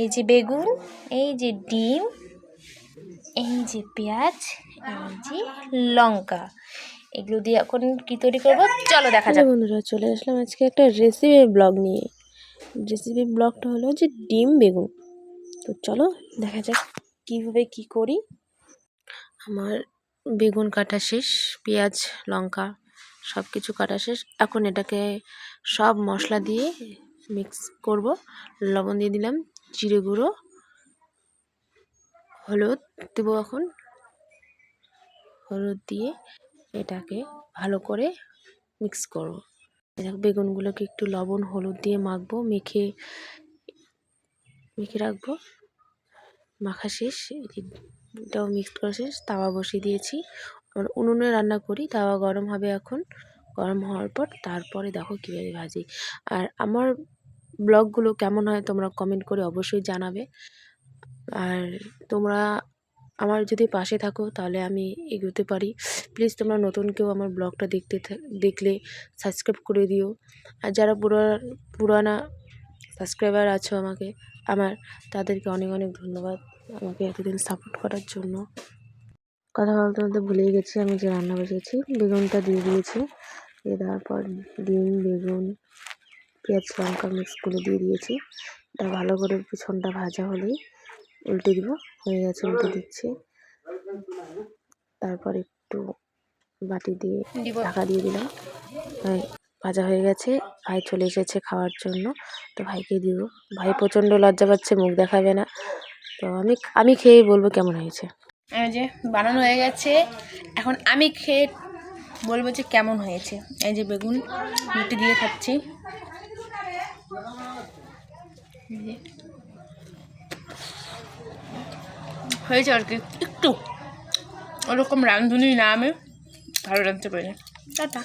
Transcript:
এই যে বেগুন, এই যে ডিম, এই যে পেঁয়াজ, এই যে লঙ্কা। এগুলো দিয়ে এখন কী তৈরি করব? চলো দেখা যাক। বন্ধুরা, চলে আসলাম আজকে একটা রেসিপি ব্লগ নিয়ে। রেসিপি ব্লগটা হলো যে ডিম বেগুন। তো চলো দেখা যাক কীভাবে কি করি। আমার বেগুন কাটা শেষ, পেঁয়াজ, লঙ্কা সব কিছু কাটা শেষ। এখন এটাকে সব মশলা দিয়ে মিক্স করব। লবণ দিয়ে দিলাম জিরে গুঁড়ো, হলুদ দেবো এখন। হলুদ দিয়ে এটাকে ভালো করে মিক্স করব। বেগুনগুলোকে একটু লবণ, হলুদ দিয়ে মাখবো, মেখে মেখে রাখব। মাখা শেষ এটাও মিক্স করা শেষ, তাওয়া বসিয়ে দিয়েছি। আমরা উনুনে রান্না করি, তাওয়া গরম হবে এখন। গরম হওয়ার পর তারপরে দেখো কীভাবে ভাজি। আর আমার ব্লগগুলো কেমন হয় তোমরা কমেন্ট করে অবশ্যই জানাবে। আর তোমরা আমার যদি পাশে থাকো তাহলে আমি এগোতে পারি। প্লিজ তোমরা নতুন কেউ আমার ব্লগটা দেখতে দেখলে সাবস্ক্রাইব করে দিও। আর যারা পুরা পুরানা সাবস্ক্রাইবার আছো আমাকে, আমার তাদেরকে অনেক অনেক ধন্যবাদ আমাকে এতদিন সাপোর্ট করার জন্য। কথা বলতে বলতে ভুলেই গেছি, আমি যে রান্না বসেছি, বেগুনটা দিয়ে দিয়েছি। দিয়ে দেওয়ার পর ডিম, বেগুন পেঁয়াজ লঙ্কা মিক্স করে দিয়ে দিয়েছি। এটা ভালো করে পিছনটা ভাজা হলেই উল্টে দিব। হয়ে গেছে উল্টে দিচ্ছি। তারপর একটু বাটি দিয়ে ঢাকা দিয়ে দিলাম। ভাই ভাজা হয়ে গেছে। ভাই চলে এসেছে খাওয়ার জন্য। তো ভাইকে দিব। ভাই প্রচণ্ড লজ্জা পাচ্ছে মুখ দেখাবে না। তো আমি আমি খেয়েই বলব কেমন হয়েছে। এই যে বানানো হয়ে গেছে। এখন আমি খেয়ে বলব যে কেমন হয়েছে। এই যে বেগুন রুটি দিয়ে খাচ্ছি। হয়েছে আর কি? একটু। ওরকম রাঁধুনি না আমি। ভালো রাঁধতে পারি না। টাটা।